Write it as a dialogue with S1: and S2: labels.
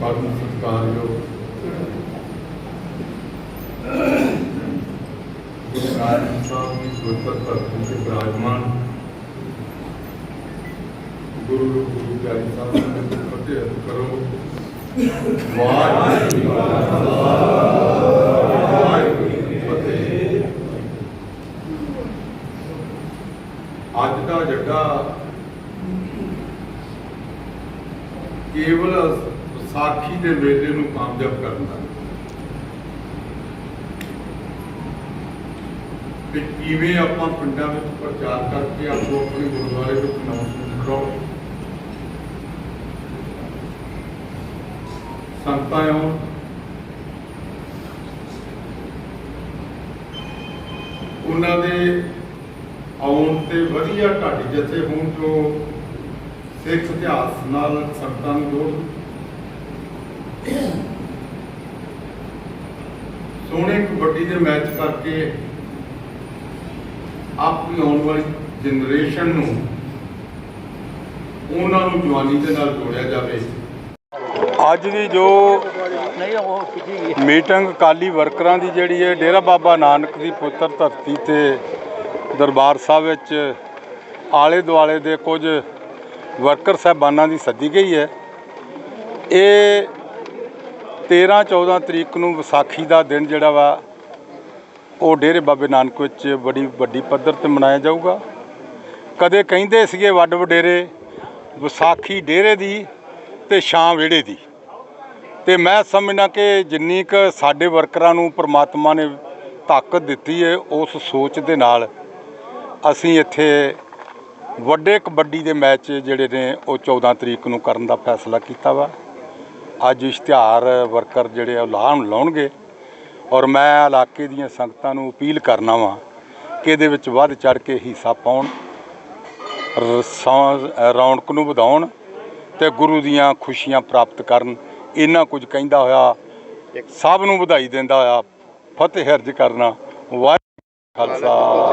S1: ਪਰਮ ਸਤਿਕਾਰਯੋਗ। ਗੁਰਦਾਰ ਸਾਹਿਬ ਦੀ ਗੁਰਪਤ ਭਗਤੂ ਦੇ ਬਰਾਜਮਾਨ। ਗੁਰੂ ਗੁਰੂ ਪਿਆਰੇ ਸਾਹਿਬ ਦੇ ਫਤਿਹ ਕਰੋ ਵਾਹਿਗੁਰੂ ਵਾਹਿਗੁਰੂ ਫਤਿਹ ਅੱਜ ਦਾ ਜੱਗਾ ਕੇਵਲ ਸਾਖੀ ਦੇ ਮੇਲੇ ਨੂੰ ਕਾਮਯਾਬ ਕਰਨ ਦਾ। ਕਿਵੇਂ ਆਪਾਂ ਪਿੰਡਾਂ ਵਿੱਚ ਪ੍ਰਚਾਰ ਕਰਕੇ ਆਪੋ ਆਪਣੇ ਗੁਰਦੁਆਰੇ ਵਿੱਚ ਅਨਾਉਂਸਮੈਂਟ ਕਰਾਓ ਸੰਗਤਾਂ ਆਉਣ। ਉਹਨਾਂ ਦੇ ਆਉਣ ਤੇ ਵਧੀਆ ਢਾਡੀ ਜਥੇ ਹੋਣ ਜੋ ਸਿੱਖ ਇਤਿਹਾਸ ਨਾਲ ਸੰਗਤਾਂ ਨੂੰ ਜੋੜ ਸੋਹਣੇ ਕਬੱਡੀ ਦੇ ਮੈਚ ਕਰਕੇ ਆਪਣੀ ਆਉਣ ਵਾਲੀ ਜਨਰੇਸ਼ਨ ਨੂੰ, ਉਹਨਾਂ ਨੂੰ ਜਵਾਨੀ ਦੇ ਨਾਲ ਜੋੜਿਆ ਜਾਵੇ। ਅੱਜ ਦੀ ਜੋ ਮੀਟਿੰਗ ਕਾਲੀ ਵਰਕਰਾਂ ਦੀ ਜਿਹੜੀ ਹੈ, ਡੇਰਾ ਬਾਬਾ ਨਾਨਕ ਦੀ ਪੁੱਤਰ ਧਰਤੀ ਤੇ ਦਰਬਾਰ ਸਾਹਿਬ ਵਿੱਚ ਆਲੇ ਦੁਆਲੇ ਦੇ ਕੁਝ ਵਰਕਰ ਸਾਹਿਬਾਨਾਂ ਦੀ ਸੱਦੀ ਗਈ ਹੈ। ਇਹ 13 14 ਤਰੀਕ ਨੂੰ ਵਿਸਾਖੀ ਦਾ ਦਿਨ ਜਿਹੜਾ ਵਾ, ਉਹ ਡੇਰੇ ਬਾਬੇ ਨਾਨਕ ਵਿੱਚ ਬੜੀ ਵੱਡੀ ਪੱਧਰ ਤੇ ਮਨਾਇਆ ਜਾਊਗਾ। ਕਦੇ ਕਹਿੰਦੇ ਸੀਗੇ ਵੱਡ ਵਡੇਰੇ, ਵਿਸਾਖੀ ਡੇਰੇ ਦੀ ਤੇ ਸ਼ਾਮ ਵਿਹੜੇ ਦੀ। ਤੇ ਮੈਂ ਸਮਝਣਾ ਕਿ ਜਿੰਨੀ ਕੁ ਸਾਡੇ ਵਰਕਰਾਂ ਨੂੰ ਪ੍ਰਮਾਤਮਾ ਨੇ ਤਾਕਤ ਦਿੱਤੀ ਹੈ ਉਸ ਸੋਚ ਦੇ ਨਾਲ ਅਸੀਂ ਇੱਥੇ ਵੱਡੇ ਕਬੱਡੀ ਦੇ ਮੈਚ ਜਿਹੜੇ ਨੇ, ਉਹ 14 ਤਰੀਕ ਨੂੰ ਕਰਨ ਦਾ ਫੈਸਲਾ ਕੀਤਾ ਵਾ। ਅੱਜ ਇਸ਼ਤਿਹਾਰ ਵਰਕਰ ਜਿਹੜੇ ਆ ਉਹ ਲਾਉਣ ਲਾਉਣਗੇ ਔਰ ਮੈਂ ਇਲਾਕੇ ਦੀਆਂ ਸੰਗਤਾਂ ਨੂੰ ਅਪੀਲ ਕਰਨਾ ਵਾਂ ਕਿ ਇਹਦੇ ਵਿੱਚ ਵੱਧ ਚੜ ਕੇ ਹਿੱਸਾ ਪਾਉਣ ਰ- ਸੌ- ਰੌਣਕ ਨੂੰ ਵਧਾਉਣ ਤੇ ਗੁਰੂ ਦੀਆਂ ਖੁਸ਼ੀਆਂ ਪ੍ਰਾਪਤ ਕਰਨ। ਇੰਨਾ ਕੁਝ ਕਹਿੰਦਾ ਹੋਇਆ, ਸਭ ਨੂੰ ਵਧਾਈ ਦਿੰਦਾ ਹੋਇਆ, ਫਤਿਹ ਹਰਜ ਕਰਨਾ। ਵਾਹਿਗੁਰੂ ਖਾਲਸਾ।